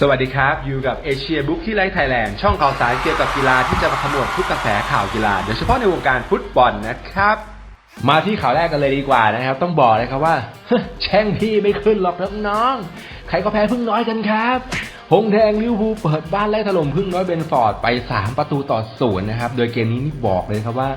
สวัสดีครับ อยู่กับเอเชียบุ๊กที่ไลท์ไทยแลนด์ช่องข่าวสารเกี่ยวกับกีฬาที่จะมาขมวดทุกกระแสข่าวกีฬาโดยเฉพาะในวงการฟุตบอลนะครับ มาที่ข่าวแรกกันเลยดีกว่านะครับ ต้องบอกเลยครับว่า แช่งพี่ไม่ขึ้นหรอกน้องๆใครก็แพ้พึ่งน้อยกันครับหงแดงลิวพูเปิดบ้านไล่ถล่มพึ่งน้อยเบนฟอร์ดไป 3 ประตูต่อศูนย์นะครับ โดยเกมนี้นี่บอกเลยครับว่า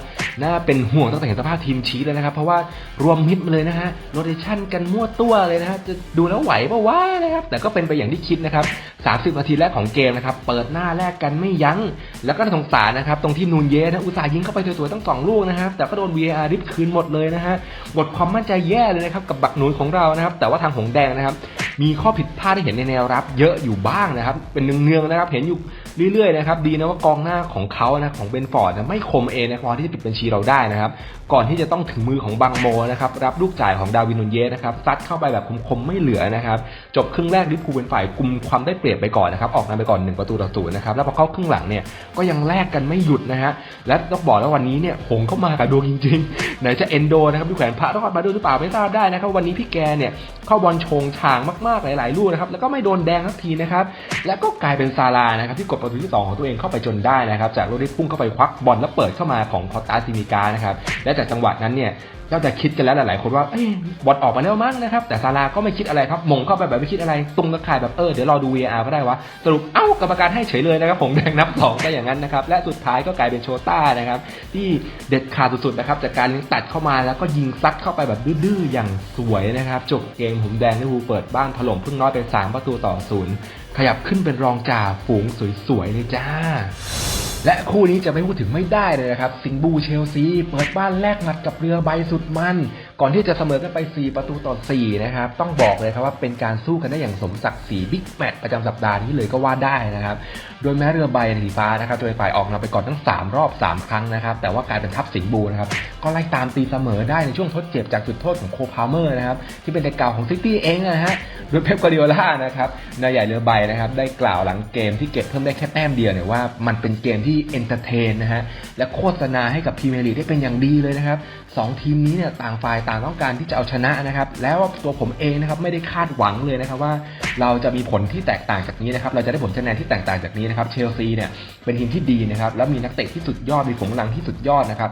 น่าเป็นห่วงตั้งแต่เห็นสภาพทีมชี้เลยนะครับ เพราะว่ารวมมิดเลยนะฮะโรเตชันกันมั่วตัวเลยนะฮะจะดูแล้วไหวปะวะนะครับ แต่ก็เป็นไปอย่างที่คิดนะครับ 30 นาทีแรกของเกมนะครับ เปิดหน้าแรกกันไม่ยั้ง แล้วก็สงสารนะครับ ตรงที่นูนเยนะอุตส่าห์ยิงเข้าไปสวยๆตั้งสองลูกนะครับ แต่ก็โดน VAR ริบคืนหมดเลยนะฮะหมดความมั่นใจแย่เลยนะครับกับบักหนุนของเรานะครับ แต่ว่าทางหงแดงนะครับมีข้อผิดพลาดที่เห็นในแนวรับ เยอะอยู่บ้างนะครับ เป็นเนืองๆนะครับ เห็นอยู่ เรื่อยๆนะครับดีนะว่ากองหน้าของเขานะของเบนฟอร์ดนะไม่คมเองนะพอที่จะปิดบัญชีเราได้นะครับก่อนที่จะต้องถึงมือของบังโมนะครับรับลูกจ่ายของดาวินนูนเยสนะครับซัดเข้าไปแบบคมๆไม่เหลือนะครับจบครึ่งแรกลิเวอร์พูลเป็นฝ่ายกุมความได้เปรียบไปก่อนนะครับออกนำไปก่อน1ประตูต่อศูนย์นะครับแล้วพอเข้าครึ่งหลังเนี่ยก็ยังแลกกันไม่หยุดนะฮะและต้องบอกแล้ววันนี้เนี่ยหงเข้ามากับดวงจริงๆไหนจะเอนโดนะครับที่แขวนพระต้องมาดูหรือเปล่าไม่ทราบได้นะครับวันนี้พี่แกเนี่ยเข้าบอลชงชางมากๆหลาย ๆ ลูกนะครับแล้วก็ไม่โดนแดงสักทีนะครับแล้วก็กลายเป็นซาลานะครับที่กดประตูที่สองของตัวเองเข้าไปจนได้นะครับจากโรดริพุ่งเข้าไปควักบอลแล้วเปิดเข้ามาของพอตาซิมิกานะครับและจากจังหวะนั้นเนี่ยก็จะคิดกันแล้วหลายๆคนว่าเอ้บอลออกมาแล้วมั้งนะครับ แต่ซาร่าก็ไม่คิดอะไรครับมงเข้าไปแบบไม่คิดอะไรตรงตะข่ายแบบเออเดี๋ยวรอดู VAR ก็ได้วะสรุปเอ้ากรรมการให้เฉยเลยนะครับผมแดงนับสองก็อย่างนั้นนะครับและสุดท้ายก็กลายเป็นโชต้านะครับที่เด็ดขาดสุดๆนะครับจากการตัดเข้ามาแล้วก็ยิงซัดเข้าไปแบบดื้อๆอย่างสวยนะครับจบเกมผมแดงลิเวอร์พูลเปิดบ้านถล่มพึ่งน้อยเป็นสามประตูต่อศูนย์ ขยับขึ้นเป็นรองจ่าฝูงสวยๆเลยจ้า และคู่นี้จะไม่พูดถึงไม่ได้เลยนะครับ สิงบูเชลซีเปิดบ้านแลกหมัดกับเรือใบสุดมัน ก่อนที่จะเสมอกันไป 4 ประตูต่อ 4 นะครับ ต้องบอกเลยครับว่าเป็นการสู้กันได้อย่างสมศักดิ์ศรีบิ๊กแมตช์ประจำสัปดาห์นี้เลยก็ว่าได้นะครับ โดยแม้เรือใบสีฟ้านะครับโดยฝ่ายออกนำไปก่อนทั้ง 3 รอบ 3 ครั้งนะครับ แต่ว่ากลายเป็นทัพสิงบูนะครับก็ไล่ตามตีเสมอได้ในช่วงทดเจ็บจากจุดโทษของโคพาเมอร์นะครับที่เป็นเด็กเก่าของซิตี้เองนะฮะ โดยเป๊ปกวาร์ดิโอล่านะครับนายใหญ่เรือใบนะครับได้กล่าวหลังเกมที่เก็บเพิ่มได้แค่แต้มเดียวเนี่ยว่ามันเป็นเกมที่เอนเตอร์เทนนะฮะและโฆษณาให้กับพรีเมียร์ลีกได้เป็นอย่างดีเลยนะครับสองทีมนี้เนี่ยต่างฝ่ายต่างต้องการที่จะเอาชนะนะครับแล้วตัวผมเองนะครับไม่ได้คาดหวังเลยนะครับว่าเราจะมีผลที่แตกต่างจากนี้นะครับเราจะได้ผลคะแนนที่แตกต่างจากนี้นะครับเชลซีเนี่ยเป็นทีมที่ดีนะครับแล้วมีนักเตะที่สุดยอดมีผงกำลังที่สุดยอดนะครับ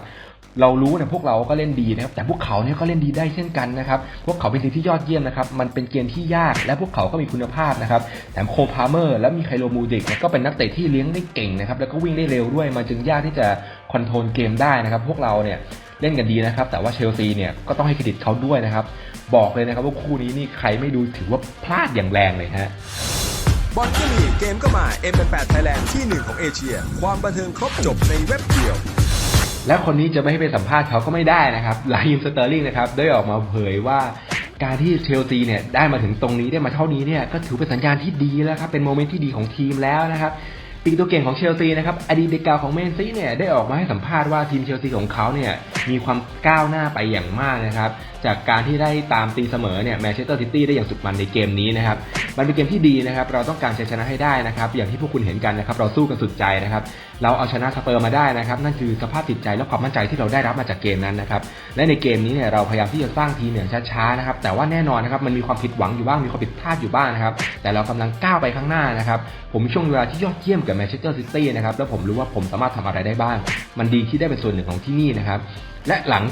เรารู้นะพวกเราก็เล่นดีนะครับแต่พวกเขาเนี่ยก็เล่นดีได้เช่นกันนะครับพวกเขาเป็นทีมที่ยอดเยี่ยมนะครับมันเป็นเกมที่ยากและพวกเขาก็มีคุณภาพนะครับแถมโคพาเมอร์และมีไคโลมูดิกก็เป็นนักเตะที่เลี้ยงได้เก่งนะครับแล้วก็วิ่งได้เร็วด้วยมันจึงยากที่จะคอนโทรลเกมได้นะครับพวกเราเนี่ยเล่นกันดีนะครับ แต่ว่าเชลซีเนี่ยก็ต้องให้เครดิตเขาด้วยนะครับ บอกเลยนะครับว่าคู่นี้นี่ใครไม่ดูถือว่าพลาดอย่างแรงเลยฮะบอลก็มีเกมก็มา M8 Thailand ที่หนึ่งของเอเชีย ความบันเทิงครบจบในเว็บเดียว และคนนี้จะไม่ให้ไปสัมภาษณ์เขาก็ไม่ได้นะครับลาฮิมสเตอร์ลิงนะครับได้ออกมาเผยว่าการที่เชลซีเนี่ยได้มาถึงตรงนี้ได้มาเท่านี้เนี่ยก็ถือเป็นสัญญาณที่ดีแล้วครับเป็นโมเมนต์ที่ดีของทีมแล้วนะครับปีกตัวเก่งของเชลซีนะครับอดีตเด็กเก่าของแมนซีเนี่ยได้ออกมาให้สัมภาษณ์ว่าทีมเชลซีของเขาเนี่ย มีความก้าวหน้าไปอย่างมากนะครับ จากการที่ได้ตามตีเสมอเนี่ยแมนเชสเตอร์ซิตี้ได้อย่างสุดมันในเกมนี้นะครับ มันเป็นเกมที่ดีนะครับ เราต้องการชัยชนะให้ได้นะครับ อย่างที่พวกคุณเห็นกันนะครับ เราสู้กันสุดใจนะครับ เราเอาชนะสเปอร์มาได้นะครับ นั่นคือสภาพจิตใจและความมั่นใจที่เราได้รับมาจากเกมนั้นนะครับ และในเกมนี้เนี่ยเราพยายามที่จะสร้างทีมเนี่ยช้าๆนะครับ แต่ว่าแน่นอนนะครับมันมีความผิดหวังอยู่บ้าง มีความผิดพลาดอยู่บ้างนะครับ แต่เรากำลังก้าวไปข้างหน้านะครับ ผมช่วงเวลาที่ยอดเยี่ยมกับแมนเชสเตอร์ซิตี้นะครับ แล้วผมรู้ว่าผมสามารถทำอะไรได้บ้าง มันดีที่ได้เป็นส่วนหนึ่งของที่นี่นะครับ และหลัง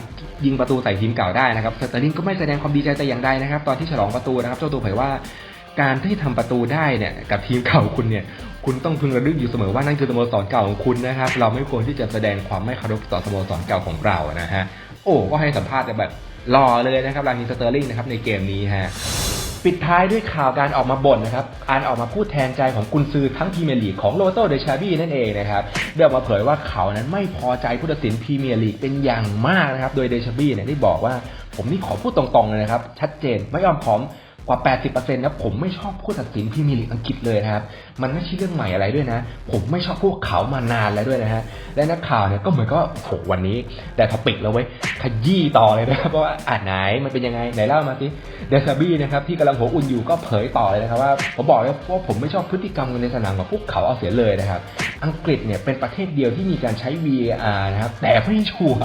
ยิงประตูใส่ทีมเก่าได้นะครับสเตอร์ลิงก็ไม่แสดงความดีใจแต่อย่างใดนะครับ ตอนที่ฉลองประตูนะครับ เจ้าตัวเผยว่าการที่ทำประตูได้เนี่ยกับทีมเก่าคุณเนี่ย คุณต้องพึงระลึกอยู่เสมอว่านั่นคือสโมสรเก่าของคุณนะครับ เราไม่ควรที่จะแสดงความไม่เคารพต่อสโมสรเก่าของเรานะฮะโอ้ก็ให้สัมภาษณ์แบบหล่อเลยนะครับลานินสเตอร์ลิงนะครับในเกมนี้ฮะ ปิดท้ายด้วยข่าวการออกมาบ่นนะครับกานออกมาพูดแทนใจของกุนซือทั้งพรีเมียร์ลีกของโรโตเดชาบี้นั่นเองนะครับได้ออกมาเผยว่าเขานั้นไม่พอใจผู้ตัดสินพรีเมียร์ลีกเป็นอย่างมากนะครับ โดยเดชาบี้เนี่ยได้บอกว่าผมนี่ขอพูดตรงๆเลยนะครับ ชัดเจนไม่ยอมผอม กว่า 80%นะผมไม่ชอบผู้ตัดสินพรีเมียร์ลีกอังกฤษเลยนะครับ มันไม่ใช่เรื่องใหม่อะไรด้วยนะ ผมไม่ชอบพวกเขามานานแล้วด้วยนะฮะ และนักข่าวเนี่ยก็เหมือนก็โหวันนี้ แต่ท็อปิกแล้วเว้ยขยี้ต่อเลยนะครับเพราะว่าอ่านไหนมันเป็นยังไงไหนเล่ามาสิเดซาบี้นะครับที่กำลังหัวอุ่นอยู่ก็เผยต่อเลยนะครับว่าผมบอกเลยว่าผมไม่ชอบพฤติกรรมในสนามกับพวกเขาเอาเสียเลยนะครับ อังกฤษเนี่ยเป็นประเทศเดียวที่มีการใช้ VAR นะครับแต่ไม่ชัวร์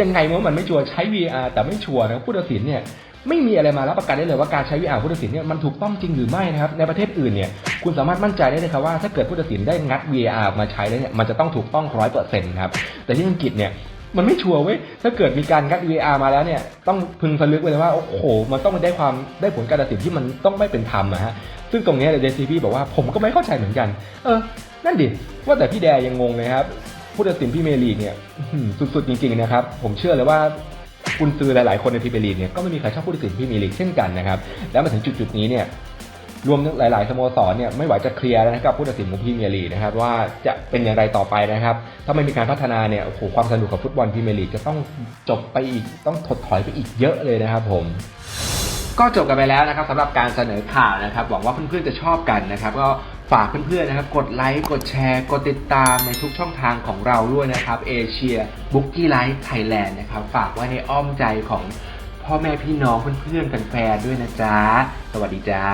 ยังไงเมื่อมันไม่ชัวร์ใช้ VAR แต่ไม่ชัวร์นะครับผู้ตัดสินเนี่ยไม่มีอะไรมารับประกันได้เลยว่าการใช้ VR ผู้ตัดสินเนี่ยมันถูกต้องจริงหรือไม่นะครับในประเทศอื่นเนี่ยคุณสามารถมั่นใจได้เลยครับว่าถ้าเกิดผู้ตัดสินได้งัด VR มาใช้แล้วเนี่ยมันจะต้องถูกต้องร้อยเปอร์เซ็นต์ครับแต่ที่อังกฤษเนี่ยมันไม่ชัวร์เว้ย ถ้าเกิดมีการงัด VR มาแล้วเนี่ย ต้องพึงสลึกไว้เลยว่า โอ้โห มันต้องได้ความได้ผลการตัดสินที่มันต้องไม่เป็นธรรมอะฮะ ซึ่งตรงนี้เดซีพีบอกว่าผมก็ไม่เข้าใจเหมือนกัน เออ นั่นดิ ว่าแต่พี่แดยังงงเลยครับ ผู้ตัดสินพี่เมลีกเนี่ยสุดๆจริงๆนะครับ ผมเชื่อเลยว่าคุณซื้อหลายๆ คนในพรีเมียร์ลีกเนี่ยก็ไม่มีใครชอบผู้ตัดสินพรี่เมียร์ลีกเช่นกันนะครับ แล้วมาถึงจุดๆนี้เนี่ยรวมทั้งหลาย ๆ สโมสรเนี่ยไม่ไหวจะเคลียร์แล้วนะครับผู้ตัดสินของพรีเมียร์ลีกนะครับว่าจะเป็นอย่างไรต่อไปนะครับ ถ้าไม่มีการพัฒนาเนี่ยโอ้โหความสนุกของฟุตบอลพรีเมียร์ลีกจะต้องจบไปอีกต้องถดถอยไปอีกเยอะเลยนะครับผมก็จบกันไปแล้วนะครับสำหรับการเสนอข่าวนะครับหวังว่าเพื่อนๆจะชอบกันนะครับ ก็ ฝากเพื่อนๆนะครับ กดไลค์ กดแชร์ กดติดตามในทุกช่องทางของเราด้วยนะครับเอเชียบุ๊กกี้ไลฟ์ไทยแลนด์นะครับ ฝากไว้ในอ้อมใจของพ่อแม่พี่น้องเพื่อนๆแฟนๆด้วยนะจ๊ะ สวัสดีจ้า